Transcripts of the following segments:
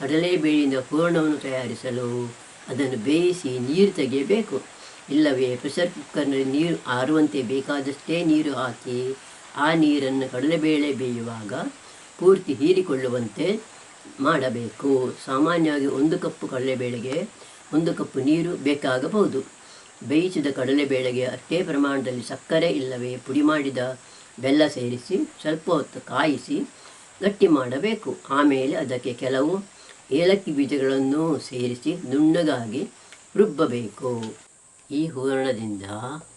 ಕಡಲೆಬೇಳೆಯಿಂದ ಹೂರಣವನ್ನು ತಯಾರಿಸಲು ಅದನ್ನು ಬೇಯಿಸಿ ನೀರು ತೆಗೆಯಬೇಕು. ಇಲ್ಲವೇ ಪ್ರೆಷರ್ ಕುಕ್ಕರ್ನಲ್ಲಿ ನೀರು ಆರುವಂತೆ ಬೇಕಾದಷ್ಟೇ ನೀರು ಹಾಕಿ ಆ ನೀರನ್ನು ಕಡಲೆಬೇಳೆ ಬೇಯುವಾಗ ಪೂರ್ತಿ ಹೀರಿಕೊಳ್ಳುವಂತೆ ಮಾಡಬೇಕು. ಸಾಮಾನ್ಯವಾಗಿ ಒಂದು ಕಪ್ಪು ಕಡಲೆಬೇಳೆಗೆ ಒಂದು ಕಪ್ಪು ನೀರು ಬೇಕಾಗಬಹುದು. ಬೇಯಿಸಿದ ಕಡಲೆಬೇಳೆಗೆ ಅಷ್ಟೇ ಪ್ರಮಾಣದಲ್ಲಿ ಸಕ್ಕರೆ ಇಲ್ಲವೇ ಪುಡಿ ಮಾಡಿದ ಬೆಲ್ಲ ಸೇರಿಸಿ ಸ್ವಲ್ಪ ಹೊತ್ತು ಕಾಯಿಸಿ ಗಟ್ಟಿ ಮಾಡಬೇಕು. ಆಮೇಲೆ ಅದಕ್ಕೆ ಕೆಲವು ಏಲಕ್ಕಿ ಬೀಜಗಳನ್ನು ಸೇರಿಸಿ ನುಣ್ಣಗಾಗಿ ರುಬ್ಬಬೇಕು. ಈ ಹೂರಣದಿಂದ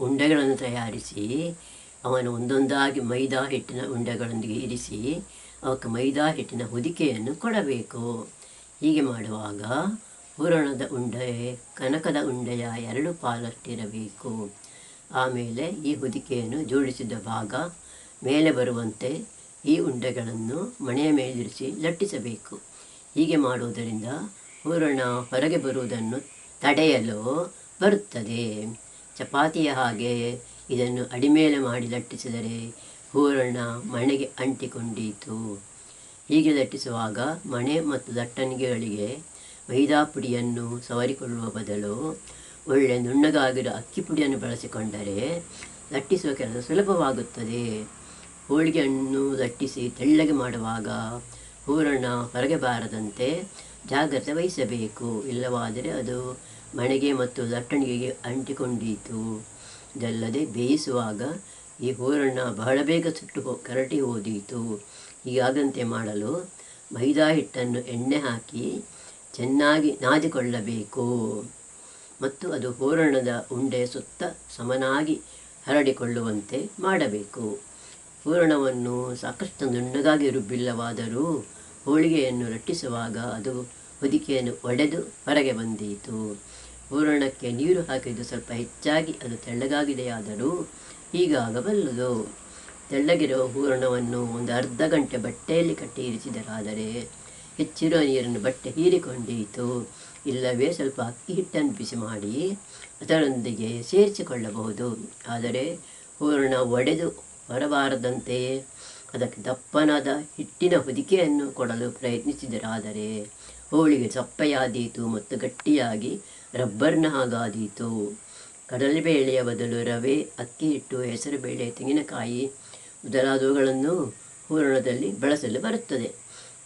ಉಂಡೆಗಳನ್ನು ತಯಾರಿಸಿ ಅವನು ಒಂದೊಂದಾಗಿ ಮೈದಾ ಹಿಟ್ಟಿನ ಉಂಡೆಗಳೊಂದಿಗೆ ಇರಿಸಿ ಅವಕ್ಕೆ ಮೈದಾ ಹಿಟ್ಟಿನ ಹೊದಿಕೆಯನ್ನು ಕೊಡಬೇಕು. ಹೀಗೆ ಮಾಡುವಾಗ ಹೂರಣದ ಉಂಡೆ ಕನಕದ ಉಂಡೆಯ ಎರಡು ಪಾಲಷ್ಟಿರಬೇಕು. ಆಮೇಲೆ ಈ ಹೊದಿಕೆಯನ್ನು ಜೋಡಿಸಿದ ಭಾಗ ಮೇಲೆ ಬರುವಂತೆ ಈ ಉಂಡೆಗಳನ್ನು ಮಣೆಯ ಮೇಲಿರಿಸಿ ಲಟ್ಟಿಸಬೇಕು. ಹೀಗೆ ಮಾಡುವುದರಿಂದ ಹೂರಣ ಹೊರಗೆ ಬರುವುದನ್ನು ತಡೆಯಲು ಬರುತ್ತದೆ. ಚಪಾತಿಯ ಹಾಗೆ ಇದನ್ನು ಅಡಿಮೇಲೆ ಮಾಡಿ ಲಟ್ಟಿಸಿದರೆ ಹೂರಣ ಮಣೆಗೆ ಅಂಟಿಕೊಂಡಿತು. ಹೀಗೆ ಲಟ್ಟಿಸುವಾಗ ಮಣೆ ಮತ್ತು ದಟ್ಟಣಿಗೆಗಳಿಗೆ ಮೈದಾ ಪುಡಿಯನ್ನು ಸವರಿಕೊಳ್ಳುವ ಬದಲು ಒಳ್ಳೆ ನುಣ್ಣಗಾಗಿರೋ ಅಕ್ಕಿ ಪುಡಿಯನ್ನು ಬಳಸಿಕೊಂಡರೆ ಲಟ್ಟಿಸುವ ಕೆಲಸ ಸುಲಭವಾಗುತ್ತದೆ. ಹೋಳಿಗೆಯನ್ನು ಲಟ್ಟಿಸಿ ತೆಳ್ಳಗೆ ಮಾಡುವಾಗ ಹೂರಣ ಹೊರಗೆ ಬಾರದಂತೆ ಜಾಗ್ರತೆ ವಹಿಸಬೇಕು. ಇಲ್ಲವಾದರೆ ಅದು ಮಣೆಗೆ ಮತ್ತು ಲಟ್ಟಣಿಗೆಗೆ ಅಂಟಿಕೊಂಡಿತು. ಇದಲ್ಲದೆ ಬೇಯಿಸುವಾಗ ಈ ಹೂರಣ ಬಹಳ ಬೇಗ ಸುಟ್ಟು ಹೋ, ಕರಟಿ ಹೋದೀತು. ಹೀಗಾಗಂತೆ ಮಾಡಲು ಮೈದಾ ಹಿಟ್ಟನ್ನು ಎಣ್ಣೆ ಹಾಕಿ ಚೆನ್ನಾಗಿ ನಾದಿಕೊಳ್ಳಬೇಕು. ಮತ್ತು ಅದು ಹೂರಣದ ಉಂಡೆ ಸುತ್ತ ಸಮನಾಗಿ ಹರಡಿಕೊಳ್ಳುವಂತೆ ಮಾಡಬೇಕು. ಹೂರಣವನ್ನು ಸಾಕಷ್ಟು ದುಂಡಗಾಗಿ ರುಬ್ಬಿಲ್ಲವಾದರೂ ಹೋಳಿಗೆಯನ್ನು ರಟ್ಟಿಸುವಾಗ ಅದು ಹೊದಿಕೆಯನ್ನು ಒಡೆದು ಹೊರಗೆ ಬಂದೀತು. ಹೂರಣಕ್ಕೆ ನೀರು ಹಾಕಿದ್ದು ಸ್ವಲ್ಪ ಹೆಚ್ಚಾಗಿ ಅದು ತೆಳ್ಳಗಾಗಿದೆಯಾದರೂ ಹೀಗಾಗಬಲ್ಲದು ತೆಳ್ಳಗಿರುವ ಹೂರಣವನ್ನು ಒಂದು ಅರ್ಧ ಗಂಟೆ ಬಟ್ಟೆಯಲ್ಲಿ ಕಟ್ಟಿ ಇರಿಸಿದರಾದರೆ ಹೆಚ್ಚಿರುವ ನೀರನ್ನು ಬಟ್ಟೆ ಹೀರಿಕೊಂಡೀತು. ಇಲ್ಲವೇ ಸ್ವಲ್ಪ ಅಕ್ಕಿ ಹಿಟ್ಟನ್ನು ಬಿಸಿ ಮಾಡಿ ಅದರೊಂದಿಗೆ ಸೇರಿಸಿಕೊಳ್ಳಬಹುದು. ಆದರೆ ಹೂರಣ ಒಡೆದು ಹೊರಬಾರದಂತೆಯೇ ಅದಕ್ಕೆ ದಪ್ಪನಾದ ಹಿಟ್ಟಿನ ಹೊದಿಕೆಯನ್ನು ಕೊಡಲು ಪ್ರಯತ್ನಿಸಿದರಾದರೆ ಹೋಳಿಗೆ ಸಪ್ಪೆಯಾದೀತು ಮತ್ತು ಗಟ್ಟಿಯಾಗಿ ರಬ್ಬರ್ನ ಹಾಗಾದೀತು. ಕಡಲೆಬೇಳೆಯ ಬದಲು ರವೆ, ಅಕ್ಕಿ ಹಿಟ್ಟು ಹೆಸರುಬೇಳೆ ತೆಂಗಿನಕಾಯಿ ಮೊದಲಾದವುಗಳನ್ನು ಹೂರಣದಲ್ಲಿ ಬಳಸಲು ಬರುತ್ತದೆ.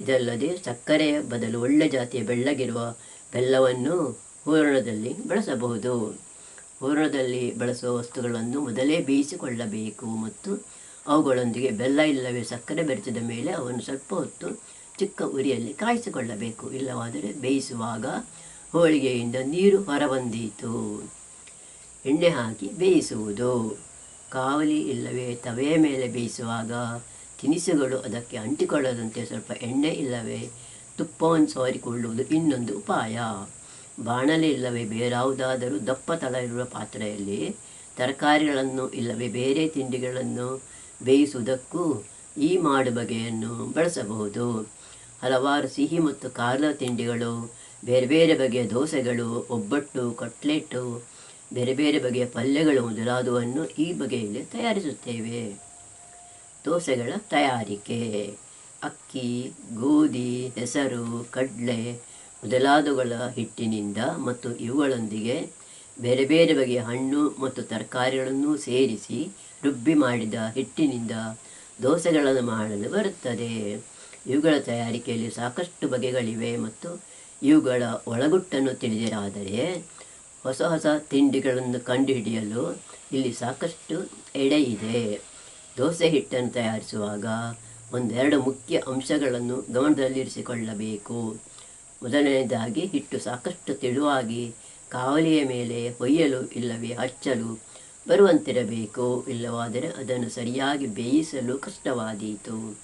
ಇದಲ್ಲದೆ ಸಕ್ಕರೆಯ ಬದಲು ಒಳ್ಳೆ ಜಾತಿಯ ಬೆಳ್ಳಗಿರುವ ಬೆಲ್ಲವನ್ನು ಹೂರಣದಲ್ಲಿ ಬಳಸಬಹುದು. ಹೂರಣದಲ್ಲಿ ಬಳಸುವ ವಸ್ತುಗಳನ್ನು ಮೊದಲೇ ಬೇಯಿಸಿಕೊಳ್ಳಬೇಕು ಮತ್ತು ಅವುಗಳೊಂದಿಗೆ ಬೆಲ್ಲ ಇಲ್ಲವೇ ಸಕ್ಕರೆ ಬೆರೆಸಿದ ಮೇಲೆ ಅವನ್ನು ಸ್ವಲ್ಪ ಹೊತ್ತು ಚಿಕ್ಕ ಉರಿಯಲ್ಲಿ ಕಾಯಿಸಿಕೊಳ್ಳಬೇಕು. ಇಲ್ಲವಾದರೆ ಬೇಯಿಸುವಾಗ ಹೋಳಿಗೆಯಿಂದ ನೀರು ಹೊರಬಂದೀತು. ಎಣ್ಣೆ ಹಾಕಿ ಬೇಯಿಸುವುದು. ಕಾವಲಿ ಇಲ್ಲವೇ ತವೆಯ ಮೇಲೆ ಬೇಯಿಸುವಾಗ ತಿನಿಸುಗಳು ಅದಕ್ಕೆ ಅಂಟಿಕೊಳ್ಳದಂತೆ ಸ್ವಲ್ಪ ಎಣ್ಣೆ ಇಲ್ಲವೇ ತುಪ್ಪವನ್ನು ಸವರಿಕೊಳ್ಳುವುದು ಇನ್ನೊಂದು ಉಪಾಯ. ಬಾಣಲೆ ಇಲ್ಲವೇ ಬೇರಾವುದಾದರೂ ದಪ್ಪ ತಳ ಇರುವ ಪಾತ್ರೆಯಲ್ಲಿ ತರಕಾರಿಗಳನ್ನು ಇಲ್ಲವೇ ಬೇರೆ ತಿಂಡಿಗಳನ್ನು ಬೇಯಿಸುವುದಕ್ಕೂ ಈ ಮಾಡು ಬಗೆಯನ್ನು ಬಳಸಬಹುದು. ಹಲವಾರು ಸಿಹಿ ಮತ್ತು ಖಾರದ ತಿಂಡಿಗಳು, ಬೇರೆ ಬೇರೆ ಬಗೆಯ ದೋಸೆಗಳು, ಒಬ್ಬಟ್ಟು ಕಟ್ಲೆಟ್ಟು ಬೇರೆ ಬೇರೆ ಬಗೆಯ ಪಲ್ಯಗಳು ಮೊದಲಾದವನ್ನು ಈ ಬಗೆಯಲ್ಲಿ ತಯಾರಿಸುತ್ತೇವೆ. ದೋಸೆಗಳ ತಯಾರಿಕೆ. ಅಕ್ಕಿ, ಗೋಧಿ, ಹೆಸರು, ಕಡಲೆ ಮೊದಲಾದವುಗಳ ಹಿಟ್ಟಿನಿಂದ ಮತ್ತು ಇವುಗಳೊಂದಿಗೆ ಬೇರೆ ಬೇರೆ ಬಗೆಯ ಹಣ್ಣು ಮತ್ತು ತರಕಾರಿಗಳನ್ನು ಸೇರಿಸಿ ರುಬ್ಬಿ ಮಾಡಿದ ಹಿಟ್ಟಿನಿಂದ ದೋಸೆಗಳನ್ನು ಮಾಡಲು ಬರುತ್ತದೆ. ಇವುಗಳ ತಯಾರಿಕೆಯಲ್ಲಿ ಸಾಕಷ್ಟು ಬಗೆಗಳಿವೆ ಮತ್ತು ಇವುಗಳ ಒಳಗುಟ್ಟನ್ನು ತಿಳಿದಿರಾದರೆ ಹೊಸ ಹೊಸ ತಿಂಡಿಗಳನ್ನು ಕಂಡುಹಿಡಿಯಲು ಇಲ್ಲಿ ಸಾಕಷ್ಟು ಎಡೆ ಇದೆ. ದೋಸೆ ಹಿಟ್ಟನ್ನು ತಯಾರಿಸುವಾಗ ಒಂದೆರಡು ಮುಖ್ಯ ಅಂಶಗಳನ್ನು ಗಮನದಲ್ಲಿರಿಸಿಕೊಳ್ಳಬೇಕು. ಮೊದಲನೇದಾಗಿ ಹಿಟ್ಟು ಸಾಕಷ್ಟು ತೆಳುವಾಗಿ ಕಾವಲಿಯ ಮೇಲೆ ಹೊಯ್ಯಲು ಇಲ್ಲವೇ ಹಚ್ಚಲು ಬರುವಂತಿರಬೇಕು, ಇಲ್ಲವಾದರೆ ಅದನ್ನು ಸರಿಯಾಗಿ ಬೇಯಿಸಲು ಕಷ್ಟವಾದೀತು.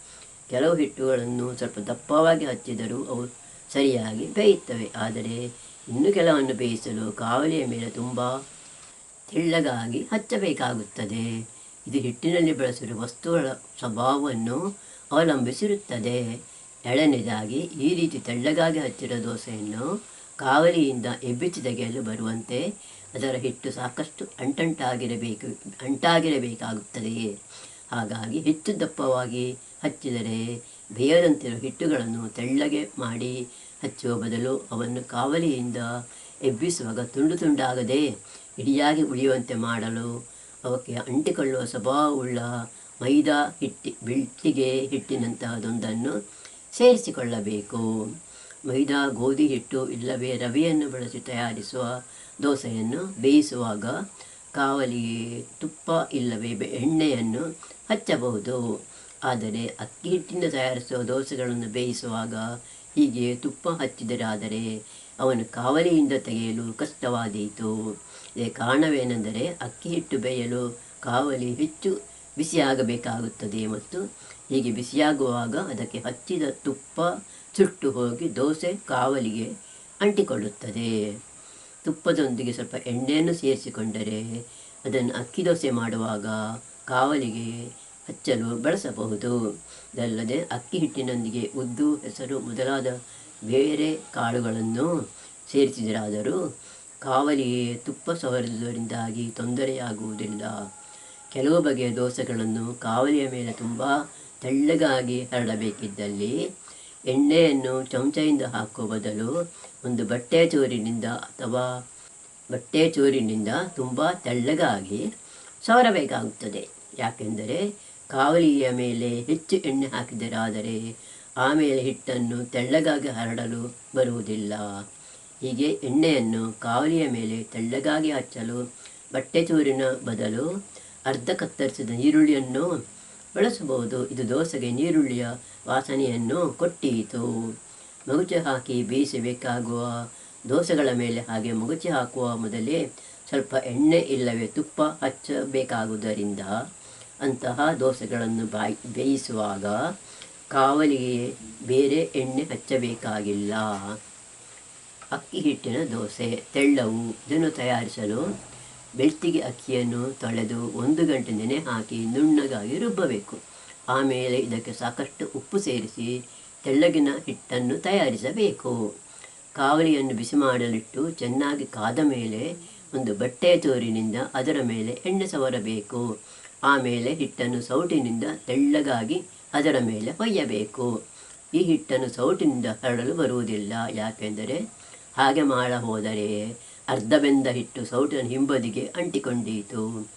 ಕೆಲವು ಹಿಟ್ಟುಗಳನ್ನು ಸ್ವಲ್ಪ ದಪ್ಪವಾಗಿ ಹಚ್ಚಿದರೂ ಅವು ಸರಿಯಾಗಿ ಬೇಯುತ್ತವೆ. ಆದರೆ ಇನ್ನು ಕೆಲವನ್ನು ಬೇಯಿಸಲು ಕಾವಲಿಯ ಮೇಲೆ ತುಂಬ ತೆಳ್ಳಗಾಗಿ ಹಚ್ಚಬೇಕಾಗುತ್ತದೆ. ಇದು ಹಿಟ್ಟಿನಲ್ಲಿ ಬಳಸಿರುವ ವಸ್ತುಗಳ ಸ್ವಭಾವವನ್ನು ಅವಲಂಬಿಸಿರುತ್ತದೆ. ಎರಡನೇದಾಗಿ, ಈ ರೀತಿ ತೆಳ್ಳಗಾಗಿ ಹಚ್ಚಿರೋ ದೋಸೆಯನ್ನು ಕಾವಲಿಯಿಂದ ಎಬ್ಬಿಸಿ ತೆಗೆಯಲು ಬರುವಂತೆ ಅದರ ಹಿಟ್ಟು ಸಾಕಷ್ಟು ಅಂಟಂಟಾಗಿರಬೇಕು ಅಂಟಾಗಿರಬೇಕಾಗುತ್ತದೆ ಹಾಗಾಗಿ ಹೆಚ್ಚು ದಪ್ಪವಾಗಿ ಹಚ್ಚಿದರೆ ಬೇಯದಂತಿರುವ ಹಿಟ್ಟುಗಳನ್ನು ತೆಳ್ಳಗೆ ಮಾಡಿ ಹಚ್ಚುವ ಬದಲು ಅವನ್ನು ಕಾವಲಿಯಿಂದ ಎಬ್ಬಿಸುವಾಗ ತುಂಡು ತುಂಡಾಗದೆ ಇಡಿಯಾಗಿ ಉಳಿಯುವಂತೆ ಮಾಡಲು ಅವಕ್ಕೆ ಅಂಟಿಕೊಳ್ಳುವ ಸ್ವಭಾವವುಳ್ಳ ಮೈದಾ ಹಿಟ್ಟಿ ಬಿಳ್ತಿಗೆ ಹಿಟ್ಟಿನಂತಹದೊಂದನ್ನು ಸೇರಿಸಿಕೊಳ್ಳಬೇಕು. ಮೈದಾ ಗೋಧಿ ಹಿಟ್ಟು ಇಲ್ಲವೇ ರವೆಯನ್ನು ಬಳಸಿ ತಯಾರಿಸುವ ದೋಸೆಯನ್ನು ಬೇಯಿಸುವಾಗ ಕಾವಲಿಗೆ ತುಪ್ಪ ಇಲ್ಲವೇ ಎಣ್ಣೆಯನ್ನು ಹಚ್ಚಬಹುದು. ಆದರೆ ಅಕ್ಕಿ ಹಿಟ್ಟಿಂದ ತಯಾರಿಸುವ ದೋಸೆಗಳನ್ನು ಬೇಯಿಸುವಾಗ ಹೀಗೆ ತುಪ್ಪ ಹಚ್ಚಿದರಾದರೆ ಅವನು ಕಾವಲಿಯಿಂದ ತೆಗೆಯಲು ಕಷ್ಟವಾದೀತು. ಇದೇ ಕಾರಣವೇನೆಂದರೆ ಅಕ್ಕಿ ಹಿಟ್ಟು ಬೇಯಲು ಕಾವಲಿ ಹೆಚ್ಚು ಬಿಸಿಯಾಗಬೇಕಾಗುತ್ತದೆ ಮತ್ತು ಹೀಗೆ ಬಿಸಿಯಾಗುವಾಗ ಅದಕ್ಕೆ ಹಚ್ಚಿದ ತುಪ್ಪ ಸುಟ್ಟು ಹೋಗಿ ದೋಸೆ ಕಾವಲಿಗೆ ಅಂಟಿಕೊಳ್ಳುತ್ತದೆ. ತುಪ್ಪದೊಂದಿಗೆ ಸ್ವಲ್ಪ ಎಣ್ಣೆಯನ್ನು ಸೇರಿಸಿಕೊಂಡರೆ ಅದನ್ನು ಅಕ್ಕಿ ದೋಸೆ ಮಾಡುವಾಗ ಕಾವಲಿಗೆ ಹಚ್ಚಲು ಬಳಸಬಹುದು. ಇದಲ್ಲದೆ ಅಕ್ಕಿ ಹಿಟ್ಟಿನೊಂದಿಗೆ ಉದ್ದು ಹೆಸರು ಮೊದಲಾದ ಬೇರೆ ಕಾಳುಗಳನ್ನು ಸೇರಿಸಿದರಾದರೂ ಕಾವಲಿಗೆ ತುಪ್ಪ ಸವರಿದುದರಿಂದಾಗಿ ತೊಂದರೆಯಾಗುವುದಿಲ್ಲ. ಕೆಲವು ಬಗೆಯ ದೋಸೆಗಳನ್ನು ಕಾವಲಿಯ ಮೇಲೆ ತುಂಬ ತೆಳ್ಳಗಾಗಿ ಹರಡಬೇಕಿದ್ದಲ್ಲಿ ಎಣ್ಣೆಯನ್ನು ಚಮಚೆಯಿಂದ ಹಾಕುವ ಬದಲು ಒಂದು ಬಟ್ಟೆ ಚೂರಿನಿಂದ ಅಥವಾ ಬಟ್ಟೆ ಚೂರಿನಿಂದ ತುಂಬ ತೆಳ್ಳಗಾಗಿ ಸವರಬೇಕಾಗುತ್ತದೆ. ಯಾಕೆಂದರೆ ಕಾವಲಿಯ ಮೇಲೆ ಹೆಚ್ಚು ಎಣ್ಣೆ ಹಾಕಿದರಾದರೆ ಆಮೇಲೆ ಹಿಟ್ಟನ್ನು ತೆಳ್ಳಗಾಗಿ ಹರಡಲು ಬರುವುದಿಲ್ಲ. ಹೀಗೆ ಎಣ್ಣೆಯನ್ನು ಕಾವಲಿಯ ಮೇಲೆ ತೆಳ್ಳಗಾಗಿ ಹಚ್ಚಲು ಬಟ್ಟೆ ಚೂರಿನ ಬದಲು ಅರ್ಧ ಕತ್ತರಿಸಿದ ಈರುಳ್ಳಿಯನ್ನು ಬಳಸಬಹುದು. ಇದು ದೋಸೆಗೆ ನೀರುಳ್ಳಿಯ ವಾಸನೆಯನ್ನು ಕೊಟ್ಟೀತು. ಮಗುಚಿ ಹಾಕಿ ಬೇಯಿಸಬೇಕಾಗುವ ದೋಸೆಗಳ ಮೇಲೆ ಹಾಗೆ ಮಗುಚಿ ಹಾಕುವ ಮೊದಲೇ ಸ್ವಲ್ಪ ಎಣ್ಣೆ ಇಲ್ಲವೇ ತುಪ್ಪ ಹಚ್ಚಬೇಕಾಗುವುದರಿಂದ ಅಂತಹ ದೋಸೆಗಳನ್ನು ಬಾಯಿ ಬೇಯಿಸುವಾಗ ಕಾವಲಿಗೆ ಬೇರೆ ಎಣ್ಣೆ ಹಚ್ಚಬೇಕಾಗಿಲ್ಲ. ಅಕ್ಕಿ ಹಿಟ್ಟಿನ ದೋಸೆ, ತೆಳ್ಳವು ಇದನ್ನು ತಯಾರಿಸಲು ಬೆಳ್ತಿಗೆ ಅಕ್ಕಿಯನ್ನು ತೊಳೆದು ಒಂದು ಗಂಟೆ ನೆನೆ ಹಾಕಿ ನುಣ್ಣಗಾಗಿ ರುಬ್ಬಬೇಕು. ಆಮೇಲೆ ಇದಕ್ಕೆ ಸಾಕಷ್ಟು ಉಪ್ಪು ಸೇರಿಸಿ ತೆಳ್ಳಗಿನ ಹಿಟ್ಟನ್ನು ತಯಾರಿಸಬೇಕು. ಕಾವಲಿಯನ್ನು ಬಿಸಿ ಮಾಡಲಿಟ್ಟು ಚೆನ್ನಾಗಿ ಕಾದ ಮೇಲೆ ಒಂದು ಬಟ್ಟೆಯ ತೋರಿನಿಂದ ಅದರ ಮೇಲೆ ಎಣ್ಣೆ ಸವರಬೇಕು. ಆಮೇಲೆ ಹಿಟ್ಟನ್ನು ಸೌಟಿನಿಂದ ತೆಳ್ಳಗಾಗಿ ಅದರ ಮೇಲೆ ಹೊಯ್ಯಬೇಕು ಈ ಹಿಟ್ಟನ್ನು ಸೌಟಿನಿಂದ ಹರಡಲು ಬರುವುದಿಲ್ಲ. ಯಾಕೆಂದರೆ ಹಾಗೆ ಮಾಡ ಹೋದರೆ ಅರ್ಧ ಬೆಂದ ಹಿಟ್ಟು ಸೌಟಿನ ಹಿಂಬದಿಗೆ ಅಂಟಿಕೊಂಡಿತು.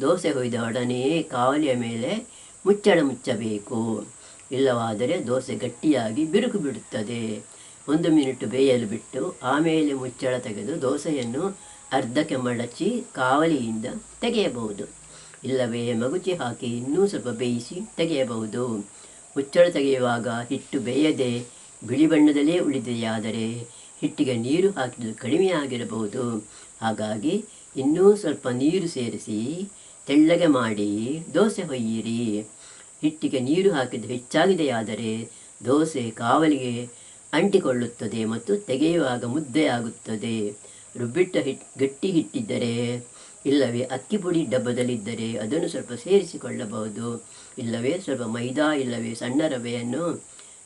ದೋಸೆ ಹೊಯ್ದ ಒಡನೆಯೇ ಕಾವಲಿಯ ಮೇಲೆ ಮುಚ್ಚಳ ಮುಚ್ಚಬೇಕು. ಇಲ್ಲವಾದರೆ ದೋಸೆ ಗಟ್ಟಿಯಾಗಿ ಬಿರುಕು ಬಿಡುತ್ತದೆ. ಒಂದು ಮಿನಿಟ್ ಬೇಯಲು ಬಿಟ್ಟು ಆಮೇಲೆ ಮುಚ್ಚಳ ತೆಗೆದು ದೋಸೆಯನ್ನು ಅರ್ಧಕ್ಕೆ ಮಡಚಿ ಕಾವಲಿಯಿಂದ ತೆಗೆಯಬಹುದು. ಇಲ್ಲವೇ ಮಗುಚಿ ಹಾಕಿ ಇನ್ನೂ ಸ್ವಲ್ಪ ಬೇಯಿಸಿ ತೆಗೆಯಬಹುದು. ಮುಚ್ಚಳ ತೆಗೆಯುವಾಗ ಹಿಟ್ಟು ಬೇಯದೆ ಬಿಳಿ ಬಣ್ಣದಲ್ಲೇ ಉಳಿದೆಯಾದರೆ ಹಿಟ್ಟಿಗೆ ನೀರು ಹಾಕಿದ್ದು ಕಡಿಮೆಯಾಗಿರಬಹುದು. ಹಾಗಾಗಿ ಇನ್ನೂ ಸ್ವಲ್ಪ ನೀರು ಸೇರಿಸಿ ತೆಳ್ಳಗೆ ಮಾಡಿ ದೋಸೆ ಹೊಯ್ಯಿರಿ. ಹಿಟ್ಟಿಗೆ ನೀರು ಹಾಕಿದ್ದು ಹೆಚ್ಚಾಗಿದೆಯಾದರೆ ದೋಸೆ ಕಾವಲಿಗೆ ಅಂಟಿಕೊಳ್ಳುತ್ತದೆ ಮತ್ತು ತೆಗೆಯುವಾಗ ಮುದ್ದೆಯಾಗುತ್ತದೆ. ರುಬ್ಬಿಟ್ಟ ಹಿಟ್, ಗಟ್ಟಿ ಹಿಟ್ಟಿದ್ದರೆ, ಇಲ್ಲವೇ ಅಕ್ಕಿ ಪುಡಿ ಡಬ್ಬದಲ್ಲಿದ್ದರೆ ಅದನ್ನು ಸ್ವಲ್ಪ ಸೇರಿಸಿಕೊಳ್ಳಬಹುದು. ಇಲ್ಲವೇ ಸ್ವಲ್ಪ ಮೈದಾ, ಇಲ್ಲವೇ ಸಣ್ಣ ರವೆಯನ್ನು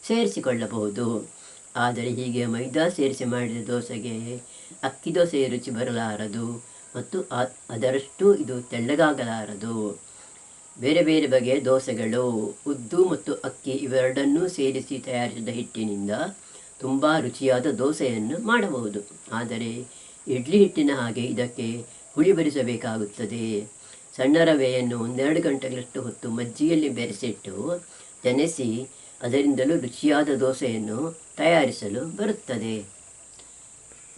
ಸೇರಿಸಿಕೊಳ್ಳಬಹುದು. ಆದರೆ ಹೀಗೆ ಮೈದಾ ಸೇರಿಸಿ ಮಾಡಿದ ದೋಸೆಗೆ ಅಕ್ಕಿ ದೋಸೆಯ ರುಚಿ ಬರಲಾರದು ಮತ್ತು ಅದರಷ್ಟು ಇದು ತೆಳ್ಳಗಾಗಲಾರದು. ಬೇರೆ ಬೇರೆ ಬಗೆಯ ದೋಸೆಗಳು, ಉದ್ದು ಮತ್ತು ಅಕ್ಕಿ ಇವೆರಡನ್ನೂ ಸೇರಿಸಿ ತಯಾರಿಸಿದ ಹಿಟ್ಟಿನಿಂದ ತುಂಬ ರುಚಿಯಾದ ದೋಸೆಯನ್ನು ಮಾಡಬಹುದು. ಆದರೆ ಇಡ್ಲಿ ಹಿಟ್ಟಿನ ಹಾಗೆ ಇದಕ್ಕೆ ಹುಳಿ ಬರಿಸಬೇಕಾಗುತ್ತದೆ ಸಣ್ಣ ರವೆಯನ್ನು ಒಂದೆರಡು ಗಂಟೆಗಳಷ್ಟು ಹೊತ್ತು ಮಜ್ಜಿಗೆಯಲ್ಲಿ ಬೆರೆಸಿಟ್ಟು ನೆನೆಸಿ ಅದರಿಂದಲೂ ರುಚಿಯಾದ ದೋಸೆಯನ್ನು ತಯಾರಿಸಲು ಬರುತ್ತದೆ.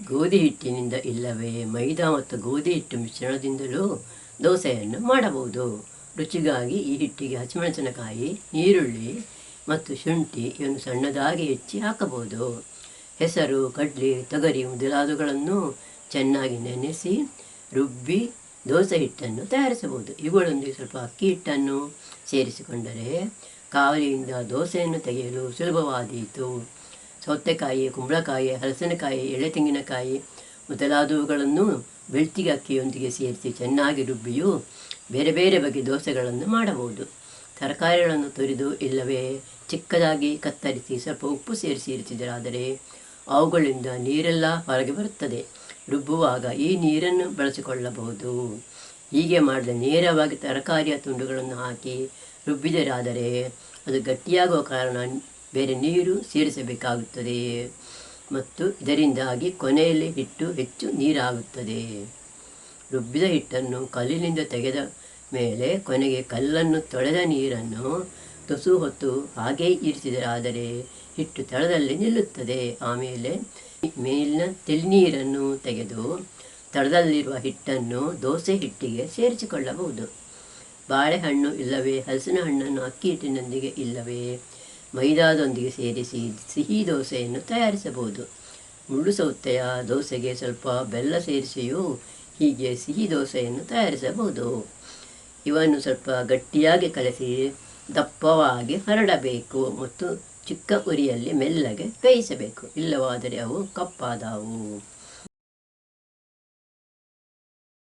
ಗೋಧಿ ಹಿಟ್ಟಿನಿಂದ ಇಲ್ಲವೇ ಮೈದಾ ಮತ್ತು ಗೋಧಿ ಹಿಟ್ಟು ಮಿಶ್ರಣದಿಂದಲೂ ದೋಸೆಯನ್ನು ಮಾಡಬಹುದು. ರುಚಿಗಾಗಿ ಈ ಹಿಟ್ಟಿಗೆ ಹಸಿಮೆಣಸಿನಕಾಯಿ, ಈರುಳ್ಳಿ ಮತ್ತು ಶುಂಠಿ ಇವನ್ನು ಸಣ್ಣದಾಗಿ ಹೆಚ್ಚಿ ಹಾಕಬಹುದು. ಹೆಸರು, ಕಡ್ಲೆ, ತೊಗರಿ ಮೊದಲಾದವುಗಳನ್ನು ಚೆನ್ನಾಗಿ ನೆನೆಸಿ ರುಬ್ಬಿ ದೋಸೆ ಹಿಟ್ಟನ್ನು ತಯಾರಿಸಬಹುದು. ಇವುಗಳೊಂದಿಗೆ ಸ್ವಲ್ಪ ಅಕ್ಕಿ ಹಿಟ್ಟನ್ನು ಸೇರಿಸಿಕೊಂಡರೆ ಕಾವಲಿಯಿಂದ ದೋಸೆಯನ್ನು ತೆಗೆಯಲು ಸುಲಭವಾದೀತು. ಸೌತೆಕಾಯಿ, ಕುಂಬಳಕಾಯಿ, ಹಲಸಿನಕಾಯಿ ಎಳೆ ತೆಂಗಿನಕಾಯಿ ಮೊದಲಾದವುಗಳನ್ನು ಬೆಳ್ತಿಗೆ ಅಕ್ಕಿಯೊಂದಿಗೆ ಸೇರಿಸಿ ಚೆನ್ನಾಗಿ ರುಬ್ಬಿಯೂ ಬೇರೆ ಬೇರೆ ಬಗೆಯ ದೋಸೆಗಳನ್ನು ಮಾಡಬಹುದು. ತರಕಾರಿಗಳನ್ನು ತುರಿದು ಇಲ್ಲವೇ ಚಿಕ್ಕದಾಗಿ ಕತ್ತರಿಸಿ ಸ್ವಲ್ಪ ಉಪ್ಪು ಸೇರಿಸಿ ಇರಿಸಿದರಾದರೆ ಅವುಗಳಿಂದ ನೀರೆಲ್ಲ ಹೊರಗೆ ಬರುತ್ತದೆ. ರುಬ್ಬುವಾಗ ಈ ನೀರನ್ನು ಬಳಸಿಕೊಳ್ಳಬಹುದು. ಹೀಗೆ ಮಾಡಿದ ನೇರವಾಗಿ ತರಕಾರಿಯ ತುಂಡುಗಳನ್ನು ಹಾಕಿ ರುಬ್ಬಿದರಾದರೆ ಅದು ಗಟ್ಟಿಯಾಗುವ ಕಾರಣ ಬೇರೆ ನೀರು ಸೇರಿಸಬೇಕಾಗುತ್ತದೆ ಮತ್ತು ಇದರಿಂದಾಗಿ ಕೊನೆಯಲ್ಲಿ ಹಿಟ್ಟು ಹೆಚ್ಚು ನೀರಾಗುತ್ತದೆ. ರುಬ್ಬಿದ ಹಿಟ್ಟನ್ನು ಕಲ್ಲಿನಿಂದ ತೆಗೆದ ಮೇಲೆ ಕೊನೆಗೆ ಕಲ್ಲನ್ನು ತೊಳೆದ ನೀರನ್ನು ತುಸು ಹೊತ್ತು ಹಾಗೇ ಇರಿಸಿದರಾದರೆ ಹಿಟ್ಟು ತಳದಲ್ಲಿ ನಿಲ್ಲುತ್ತದೆ. ಆಮೇಲೆ ಮೇಲಿನ ತೆಳ್ನೀರನ್ನು ತೆಗೆದು ತಳದಲ್ಲಿರುವ ಹಿಟ್ಟನ್ನು ದೋಸೆ ಹಿಟ್ಟಿಗೆ ಸೇರಿಸಿಕೊಳ್ಳಬಹುದು. ಬಾಳೆಹಣ್ಣು ಇಲ್ಲವೇ, ಹಲಸಿನ ಹಣ್ಣನ್ನು ಅಕ್ಕಿ ಹಿಟ್ಟಿನೊಂದಿಗೆ ಇಲ್ಲವೇ? ಮೈದಾದೊಂದಿಗೆ ಸೇರಿಸಿ ಸಿಹಿ ದೋಸೆಯನ್ನು ತಯಾರಿಸಬಹುದು. ಮುಳ್ಳು ಸೌತೆಯ ದೋಸೆಗೆ ಸ್ವಲ್ಪ ಬೆಲ್ಲ ಸೇರಿಸಿಯೂ ಹೀಗೆ ಸಿಹಿ ದೋಸೆಯನ್ನು ತಯಾರಿಸಬಹುದು. ಇವನ್ನು ಸ್ವಲ್ಪ ಗಟ್ಟಿಯಾಗಿ ಕಲಸಿ ದಪ್ಪವಾಗಿ ಹರಡಬೇಕು ಮತ್ತು ಚಿಕ್ಕ ಉರಿಯಲ್ಲಿ ಮೆಲ್ಲಗೆ ಬೇಯಿಸಬೇಕು. ಇಲ್ಲವಾದರೆ ಅವು ಕಪ್ಪಾದವು.